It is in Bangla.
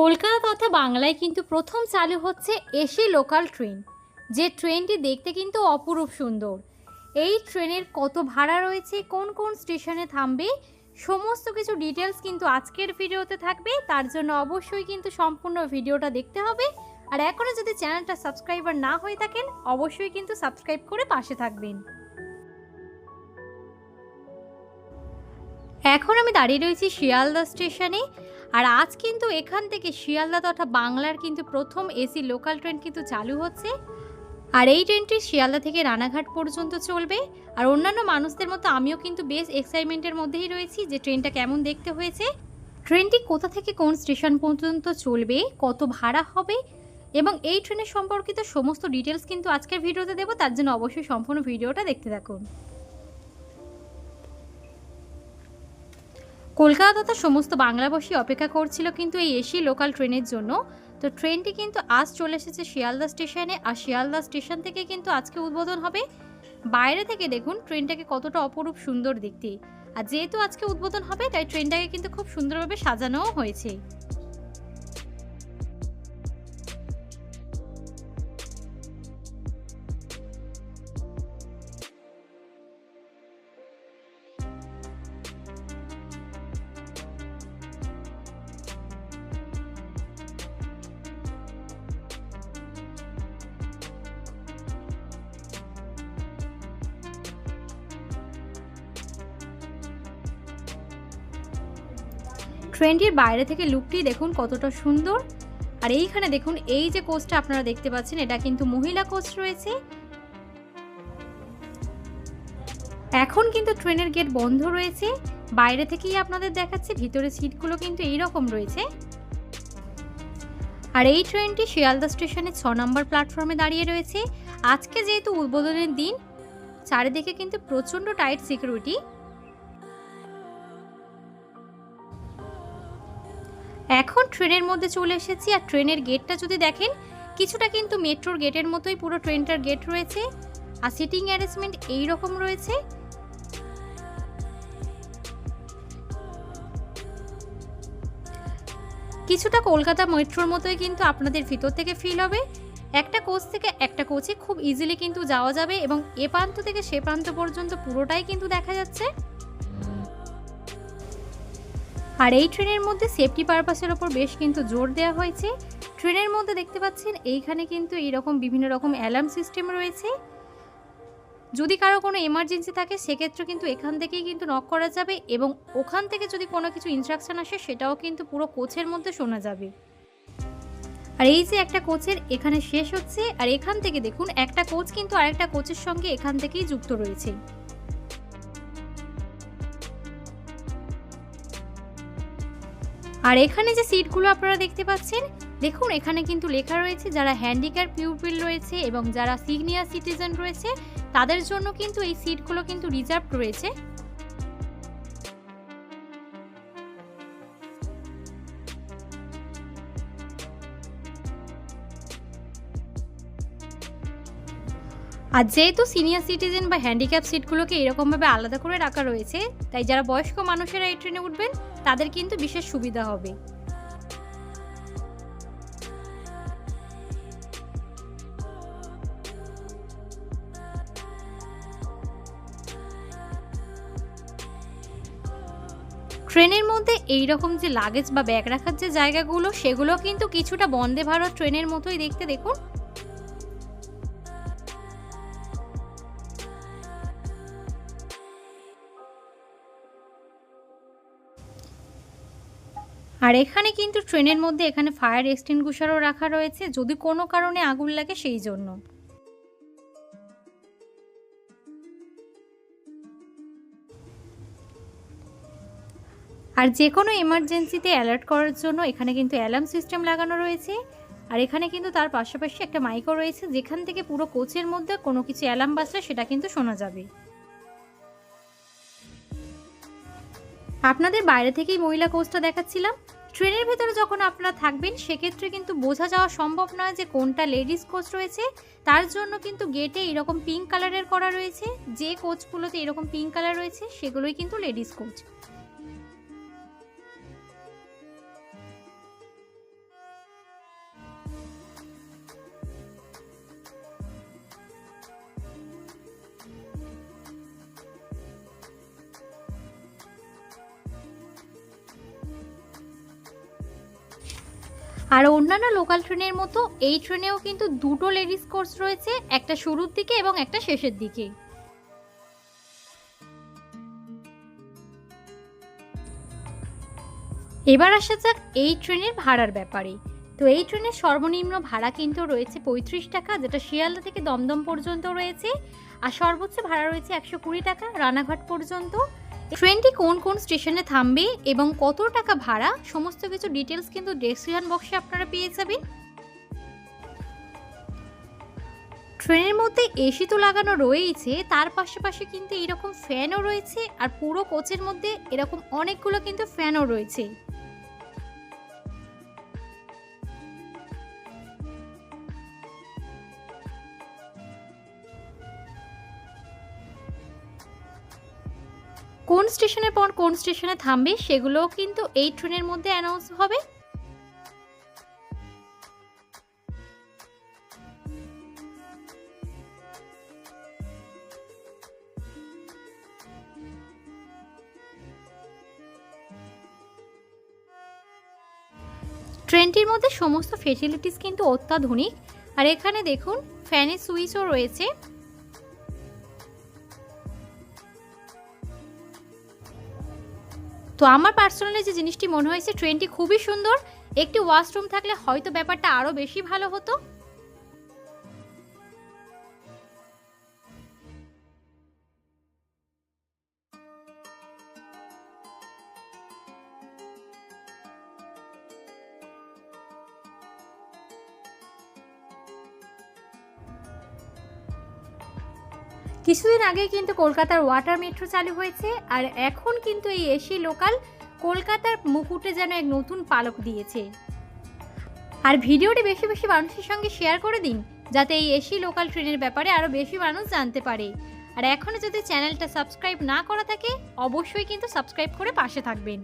কলকাতা তথা বাংলায় কিন্তু প্রথম চালু হচ্ছে এসি লোকাল ট্রেন, যে ট্রেনটি দেখতে কিন্তু অপরূপ সুন্দর। এই ট্রেনের কত ভাড়া রয়েছে, কোন কোন স্টেশনে থামবে, সমস্ত কিছু ডিটেলস কিন্তু আজকের ভিডিওতে থাকবে। তার জন্য অবশ্যই কিন্তু সম্পূর্ণ ভিডিওটা দেখতে হবে। আর এখনও যদি চ্যানেলটা সাবস্ক্রাইবার না হয়ে থাকেন, অবশ্যই কিন্তু সাবস্ক্রাইব করে পাশে থাকবেন। এখন আমি দাঁড়িয়ে রয়েছি শিয়ালদা স্টেশনে। আর আজ কিন্তু এখান থেকে শিয়ালদা তথা বাংলার কিন্তু প্রথম এসি লোকাল ট্রেন কিন্তু চালু হচ্ছে। আর এই ট্রেনটি শিয়ালদা থেকে রানাঘাট পর্যন্ত চলবে। আর অন্যান্য মানুষদের মতো আমিও কিন্তু বেশ এক্সাইটমেন্টের মধ্যেই রয়েছি যে ট্রেনটা কেমন দেখতে হয়েছে। ট্রেনটি কোথা থেকে কোন স্টেশন পর্যন্ত চলবে, কত ভাড়া হবে এবং এই ট্রেনের সম্পর্কিত সমস্ত ডিটেলস কিন্তু আজকের ভিডিওতে দেবো। তার জন্য অবশ্যই সম্পূর্ণ ভিডিওটা দেখতে থাকুন। কলকাতা সমস্ত বাংলাভাষী অপেক্ষা করছিল কিন্তু এই এসি লোকাল ট্রেনের জন্য। তো ট্রেনটি কিন্তু আজ চলে এসেছে শিয়ালদা স্টেশনে আর শিয়ালদা স্টেশন থেকে কিন্তু আজকে উদ্বোধন হবে। বাইরে থেকে দেখুন ট্রেনটাকে কতটা অপরূপ সুন্দর দেখতে। আর যেহেতু আজকে উদ্বোধন হবে, তাই ট্রেনটাকে কিন্তু খুব সুন্দরভাবে সাজানোও হয়েছে। ট্রেনটির বাইরে থেকে লুকটি দেখুন কতটা সুন্দর। আর এইখানে দেখুন, এই যে কোচটা আপনারা দেখতে পাচ্ছেন, এটা কিন্তু মহিলা কোচ রয়েছে। এখন কিন্তু ট্রেনের গেট বন্ধ রয়েছে। বাইরে থেকেই আপনাদের দেখাচ্ছে ভিতরে সিটগুলো কিন্তু এই রকম রয়েছে। আর এই ট্রেনটি শিয়ালদা স্টেশনে ছ নম্বর প্ল্যাটফর্মে দাঁড়িয়ে রয়েছে। আজকে যেহেতু উদ্বোধনের দিন, চারিদিকে কিন্তু প্রচণ্ড টাইট সিকিউরিটি। এখন ট্রেনের মধ্যে চলে এসেছি আর ট্রেনের গেটটা যদি দেখেন, কিছুটা কিন্তু মেট্রোর গেটের মতোই পুরো ট্রেনটার গেট রয়েছে আর সিটিং অ্যারেঞ্জমেন্ট এই রকম রয়েছে। কিছুটা কলকাতা মেট্রোর মতোই কিন্তু আপনাদের ভিতর থেকে ফিল হবে। একটা কোচ থেকে একটা কোচে খুব ইজিলি কিন্তু যাওয়া যাবে এবং এ প্রান্ত থেকে সে প্রান্ত পর্যন্ত পুরোটাই কিন্তু দেখা যাচ্ছে। আর এই ট্রেনের মধ্যে সেফটি পারপাসের ওপর বেশ কিন্তু জোর দেওয়া হয়েছে। ট্রেনের মধ্যে দেখতে পাচ্ছেন, এইখানে কিন্তু এইরকম বিভিন্ন রকম অ্যালার্ম সিস্টেম রয়েছে। যদি কারও কোনো এমার্জেন্সি থাকে, সেক্ষেত্রে কিন্তু এখান থেকেই কিন্তু নক করা যাবে এবং ওখান থেকে যদি কোনো কিছু ইনস্ট্রাকশন আসে, সেটাও কিন্তু পুরো কোচের মধ্যে শোনা যাবে। আর এই যে একটা কোচের এখানে শেষ হচ্ছে, আর এখান থেকে দেখুন, একটা কোচ কিন্তু আরেকটা কোচের সঙ্গে এখান থেকেই যুক্ত রয়েছে। আর এখানে যে সিটগুলো আপনারা দেখতে পাচ্ছেন, দেখুন এখানে কিন্তু লেখা রয়েছে যারা হ্যান্ডিক্যাপ পিউপিল রয়েছে এবং যারা সিনিয়র সিটিজেন রয়েছে, তাদের জন্য কিন্তু এই সিটগুলো কিন্তু রিজার্ভ রয়েছে। আর যেহেতু সিনিয়র সিটিজেন বা হ্যান্ডিক্যাপ সিটগুলোকে এরকমভাবে আলাদা করে রাখা রয়েছে, তাই যারা বয়স্ক মানুষেরা এই ট্রেনে উঠবেন তাদের কিন্তু বিশেষ সুবিধা হবে। ট্রেনের মধ্যে এই রকম যে লাগেজ বা ব্যাগ রাখার যে জায়গাগুলো, সেগুলো কিন্তু কিছুটা বন্দে ভারত ট্রেনের মতোই দেখতে দেখুন। আর এখানে কিন্তু ট্রেনের মধ্যে এখানে ফায়ার এক্সটিংগুশারও রাখা রয়েছে, যদি কোনো কারণে আগুন লাগে সেই জন্য। আর যে কোনো এমার্জেন্সিতে অ্যালার্ট করার জন্য এখানে কিন্তু অ্যালার্ম সিস্টেম লাগানো রয়েছে। আর এখানে কিন্তু তার পাশাপাশি একটা মাইকও রয়েছে, যেখান থেকে পুরো কোচের মধ্যে কোনো কিছু অ্যালার্ম বাজলে সেটা কিন্তু শোনা যাবে। আপনাদের বাইরে থেকেই মহিলা কোচটা দেখাচ্ছিলাম। ট্রেনের ভেতরে যখন আপনারা থাকবেন, সেক্ষেত্রে কিন্তু বোঝা যাওয়া সম্ভব নয় যে কোনটা লেডিস কোচ রয়েছে। তার জন্য কিন্তু গেটে এরকম পিঙ্ক কালারের করা রয়েছে। যে কোচগুলোতে এরকম পিঙ্ক কালার রয়েছে, সেগুলোই কিন্তু লেডিস কোচ আর অন্যান্য লোকাল ট্রেনের মতো এই ট্রেনেও কিন্তু দুটো লেডিস কোর্স রয়েছে, একটা শুরুর দিকে এবং একটা শেষের দিকে। এবার আসা যাক এই ট্রেনের ভাড়ার ব্যাপারে। তো এই ট্রেনের সর্বনিম্ন ভাড়া কিন্তু রয়েছে পঁয়ত্রিশ টাকা, যেটা শিয়ালদা থেকে দমদম পর্যন্ত রয়েছে। আর সর্বোচ্চ ভাড়া রয়েছে একশো কুড়ি টাকা, রানাঘাট পর্যন্ত। ট্রেনটি কোন কোন স্টেশনে থামবে এবং কত টাকা ভাড়া, সমস্ত কিছু ডিটেলস কিন্তু ডেসক্রিপশন বক্সে আপনারা পেয়ে যাবেন। ট্রেনের মধ্যে এসি তো লাগানো রয়েছে তার পাশাপাশি কিন্তু এরকম ফ্যানও রয়েছে, আর পুরো কোচের মধ্যে এরকম অনেকগুলো কিন্তু ফ্যানও রয়েছে। কোন স্টেশনের পর কোন স্টেশনে থামবে সেগুলোও কিন্তু এই ট্রেনের মধ্যে অ্যানাউন্স হবে। ট্রেনটির মধ্যে সমস্ত ফেসিলিটিস কিন্তু অত্যাধুনিক। আর এখানে দেখুন ফ্যানের সুইচও রয়েছে। তো আমার পার্সোনালি যে জিনিসটি মনে হয়েছে ট্রেনটি খুবই সুন্দর। একটি ওয়াশরুম থাকলে হয়তো ব্যাপারটা আরও বেশি ভালো হতো। কিছুদিন আগে কিন্তু কলকাতার ওয়াটার মেট্রো চালু হয়েছে, আর এখন কিন্তু এই এসি লোকাল কলকাতার মুকুটে যেন এক নতুন পালক দিয়েছে। আর ভিডিওটি বেশি বেশি মানুষের সঙ্গে শেয়ার করে দিন, যাতে এই এসি লোকাল ট্রেনের ব্যাপারে আরও বেশি মানুষ জানতে পারে। আর এখনও যদি চ্যানেলটা সাবস্ক্রাইব না করা থাকে, অবশ্যই কিন্তু সাবস্ক্রাইব করে পাশে থাকবেন।